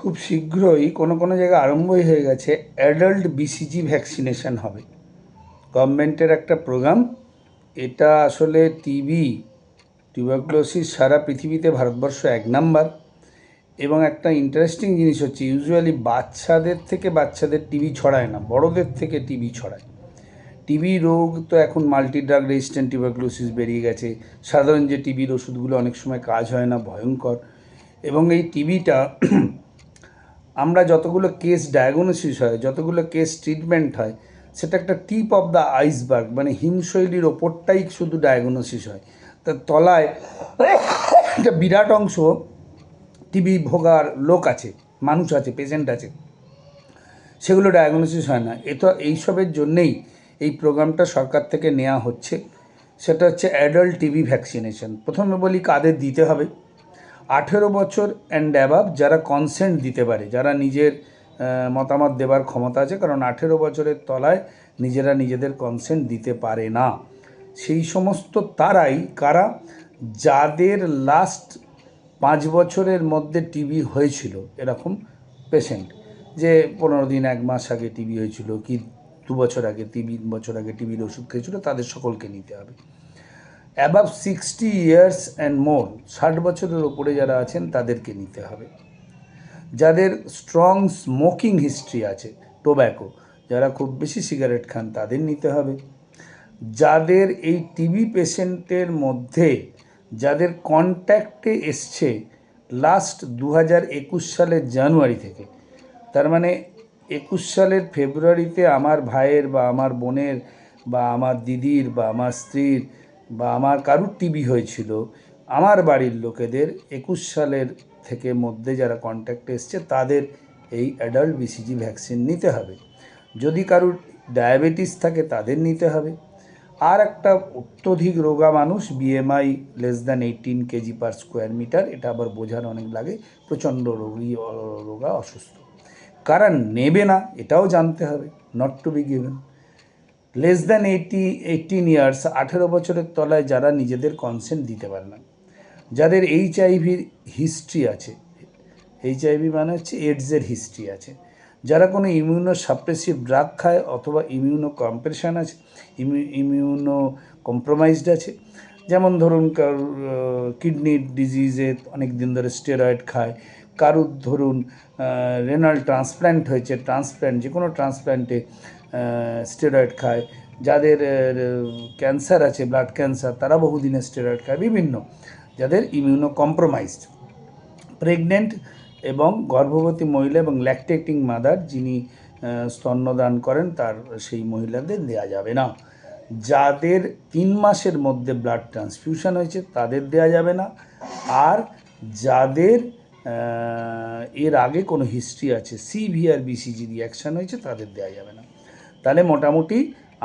খুব শীঘ্রই কোনো কোনো জায়গায় আরম্ভই হয়ে গেছে অ্যাডাল্ট বিসিজি ভ্যাকসিনেশান হবে। গভর্নমেন্টের একটা প্রোগ্রাম। এটা আসলে টিবি টিউবারকুলোসিস সারা পৃথিবীতে, ভারতবর্ষ এক নাম্বার। এবং একটা ইন্টারেস্টিং জিনিস হচ্ছে ইউজুয়ালি বাচ্চাদের থেকে বাচ্চাদের টিবি ছড়ায় না, বড়দের থেকে টিবি ছড়ায়। টিবি রোগ তো এখন মাল্টি ড্রাগ রেজিস্ট্যান্ট টিউবারকুলোসিস বেরিয়ে গেছে। সাধারণ যে টিবির ওষুধগুলো অনেক সময় কাজ হয় না, ভয়ঙ্কর। এবং এই টিবিটা আমরা যতগুলো কেস ডায়াগনোসিস হয়, যতগুলো কেস ট্রিটমেন্ট হয়, সেটা একটা টিপ অফ দ্য আইসবার্গ মানে হিমশৈলীর ওপরটাই শুধু ডায়াগনোসিস হয়। তার তলায় একটা বিরাট অংশ টিবি ভোগার লোক আছে, মানুষ আছে পেশেন্ট আছে। সেগুলো ডায়াগনোসিস হয় না। এ তো এইসবের জন্যেই এই প্রোগ্রামটা সরকার থেকে নেওয়া হচ্ছে। সেটা হচ্ছে অ্যাডাল্ট টিবি ভ্যাকসিনেশন প্রথমে বলি কাদের দিতে হবে। আঠেরো বছর অ্যান্ড অ্যাবাভ যারা কনসেন্ট দিতে পারে, যারা নিজের মতামত দেবার ক্ষমতা আছে, কারণ আঠেরো বছরের তলায় নিজেরা নিজেদের কনসেন্ট দিতে পারে না। সেই সমস্ত তারাই কারা? যাদের লাস্ট পাঁচ বছরের মধ্যে টিবি হয়েছিল, এরকম পেশেন্ট যে পনেরো দিন, এক মাস আগে টিবি হয়েছিল, কি দু বছর আগে তিন বছর আগে টিবির ওষুধ খেয়েছিল, তাদের সকলকে নিতে হবে। Above sixty years and more ষাট বছরের ওপরে যারা আছেন তাদেরকে নিতে হবে। যাদের স্ট্রং স্মোকিং হিস্ট্রি আছে টোব্যাকো যারা খুব বেশি সিগারেট খান তাদের নিতে হবে। যাদের এই টিবি পেশেন্টের মধ্যে যাদের কন্ট্যাক্টে এসছে লাস্ট দু একুশ সালের জানুয়ারি থেকে, তার মানে একুশ সালের ফেব্রুয়ারিতে আমার ভাইয়ের বা আমার বোনের বা আমার দিদির বা আমার স্ত্রীর বা আমার কারুর টিবি হয়েছিল, আমার বাড়ির লোকেদের একুশ সালের থেকে মধ্যে যারা কন্ট্যাক্টে এসছে, তাদের এই অ্যাডাল্ট বিসিজি ভ্যাকসিন নিতে হবে। যদি কারুর ডায়াবেটিস থাকে, তাদের নিতে হবে। আর একটা অত্যধিক রোগা মানুষ BMI less than eighteen KG per square metre এটা আবার বোঝার অনেক লাগে, প্রচণ্ড রোগী রোগা অসুস্থ। কারা নেবে না, এটাও জানতে হবে not to be given less than eighty eighteen years আঠেরো বছরের তলায় যারা নিজেদের কনসেন্ট দিতে পারে না। যাদের এইচআইভির হিস্ট্রি আছে এইচআইভি মানে হচ্ছে এডসের হিস্ট্রি আছে। যারা কোনো ইমিউনো সাপ্রেসিভ ড্রাগ খায় অথবা ইমিউনো কম্প্রেশন আছে ইমিউনো কম্প্রোমাইজড আছে, যেমন ধরুন কারুর কিডনির ডিজিজে অনেক দিন ধরে স্টেরয়েড খায়, কারুর ধরুন রেনাল ট্রান্সপ্ল্যান্ট হয়েছে ট্রান্সপ্ল্যান্ট যে কোনো ট্রান্সপ্ল্যান্টে স্টেরয়েড খায়। যাদের ক্যান্সার আছে ব্লাড ক্যান্সার তারা বহুদিনের স্টেরয়েড খায়। বিভিন্ন যাদের ইমিউনো কম্প্রোমাইজড প্রেগনেন্ট এবং গর্ভবতী মহিলা এবং ল্যাকটেটিং মাদার যিনি স্তন্যদান করেন, তার সেই মহিলাদের দেয়া যাবে না। যাদের তিন মাসের মধ্যে ব্লাড ট্রান্সফিউশন হয়েছে, তাদের দেয়া যাবে না। আর যাদের এর আগে কোনো হিস্ট্রি আছে সিভিআর বিসিজি রিয়াকশান হয়েছে, তাদের দেয়া যাবে না। তাহলে মোটামুটি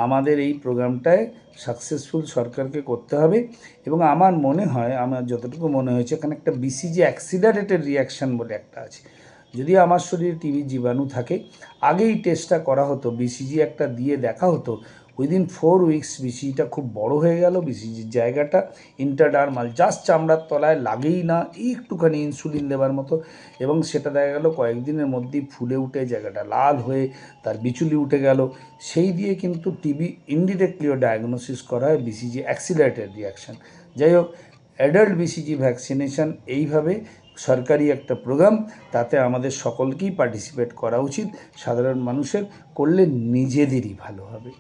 আমাদের এই প্রোগ্রামটায় সাকসেসফুল সরকারকে করতে হবে এবং আমার মনে হয়, আমার যতটুকু মনে হয়েছে, এখানে একটা বিসিজি অ্যাক্সিলারেটেড রিয়াকশান বলে একটা আছে। যদি আমার শরীরে টিভি জীবাণু থাকে, আগেই টেস্টটা করা হতো বিসিজি একটা দিয়ে দেখা হতো উইদিন ফোর উইকস বিসিজিটা খুব বড় হয়ে গেল। বিসিজির জায়গাটা ইন্টারডার্মাল জাস্ট চামড়ার তলায় লাগেই না, একটুখানি ইনসুলিন দেওয়ার মতো। এবং সেটা দেখা গেল কয়েকদিনের মধ্যেই ফুলে উঠে, জায়গাটা লাল হয়ে তার বিচুলি উঠে গেল। সেই দিয়ে কিন্তু টিবি ইনডিরেক্টলিও ডায়াগনোসিস করা হয় বিসিজি অ্যাক্সিলারেটেড রিয়াকশান যাই হোক অ্যাডাল্ট বিসিজি ভ্যাকসিনেশন এইভাবে সরকারি একটা প্রোগ্রাম তাতে আমাদের সকলকেই পার্টিসিপেট করা উচিত। সাধারণ মানুষের করলে নিজেদেরই ভালো হবে।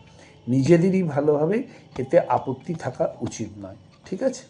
নিজেদেরই ভালো হবে এতে আপত্তি থাকা উচিত নয় ঠিক আছে?